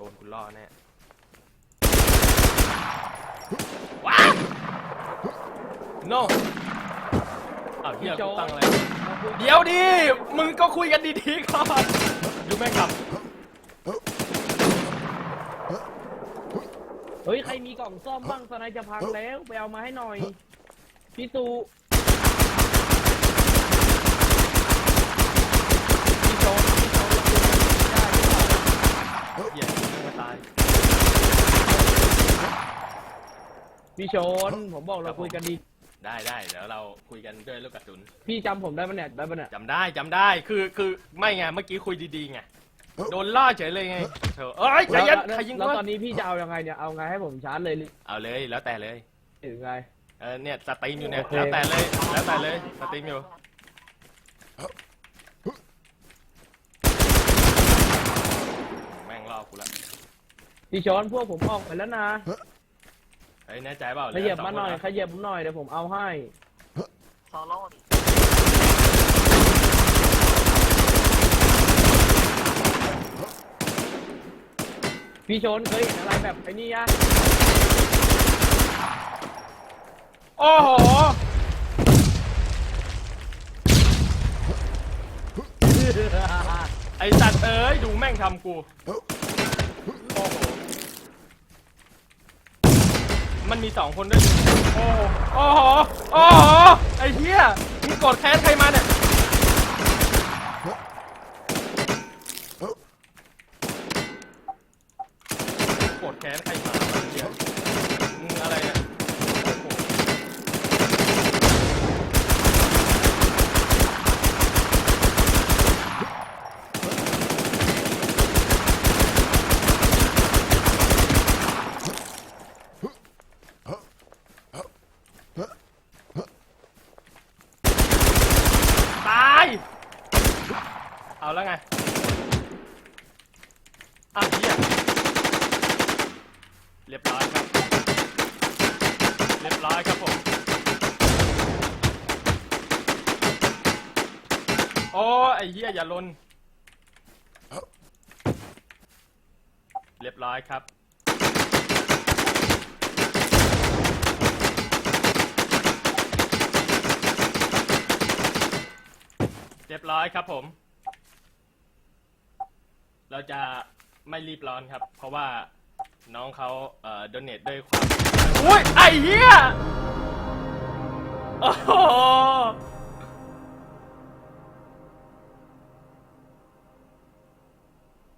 ดนคุณล่อแน่ว้าว no อ้าวเฮียกูตั้งอะไร เดี๋ยวดิ มึงก็คุยกันดีๆก่อนดูแม่งขับ เฮ้ย ใครมีกล่องซ่อมบ้างสไนจะพังแล้ว ไปเอามาให้หน่อยพี่ตูพี่โจนพี่โจนเราคุยกันได้หรือเปล่า เหี้ยแม่งมาตาย พี่โชนผมบอกเราคุยกันดี ได้ได้เดี๋ยวเราคุยกันด้วยลูกกระสุนพี่จำผมได้ปะเนี่ยได้ปะเนี่ยจำได้จำได้คือคือไม่ไงเมื่อกี้คุยดีๆไงโดนล่อเฉยเลยไงเธอเอ้ยใจเย็นแล้วใครยิงแล้ววะตอนนี้พี่จะเอายังไงเนี่ยเอาไงให้ผมชาร์จเลยหรือเอาเลยแล้วแต่เลยหรือไง เออเนี่ยสตรีมอยู่เนี่ยโอเค แล้วแต่เลยแล้วแต่เลยสตรีมอยู่แม่งล่อกูละพี่โชนพวกผมออกไปแล้วนะเฮ้ยแน่ใจเปล่าขยับสงมาหน่อยคขยับผมหน่อยเดี๋ยวผมเอาให้โซโล่ดิพี่โชนเคยเห็นอะไรแบบไอ้นี่ยะโอ้โหไอสัตว์เอ้ยดูแม่งทำกูโอ้โห มันมีสองคนด้วยโอ้โหโอ้โหโอ้โหไอ้เหี้ยมึงโกดแค้นใครมาเนี่ยโกรธแค้นใครมาเดี๋ยมึงอะไรเนี่ยโอ้โหตาย เอาแล้วไงอ้าวเหี้ยเรียบร้อยครับ เรียบร้อยครับผม โอ้ไอ้เหี้ยอย่าลน เรียบร้อยครับ เรียบร้อยครับผม เราจะไม่รีบร้อนครับ เพราะว่าน้องเขาเอ่อดเนทด้วยความอุ้ยไอ้เหี้ยโอ้โห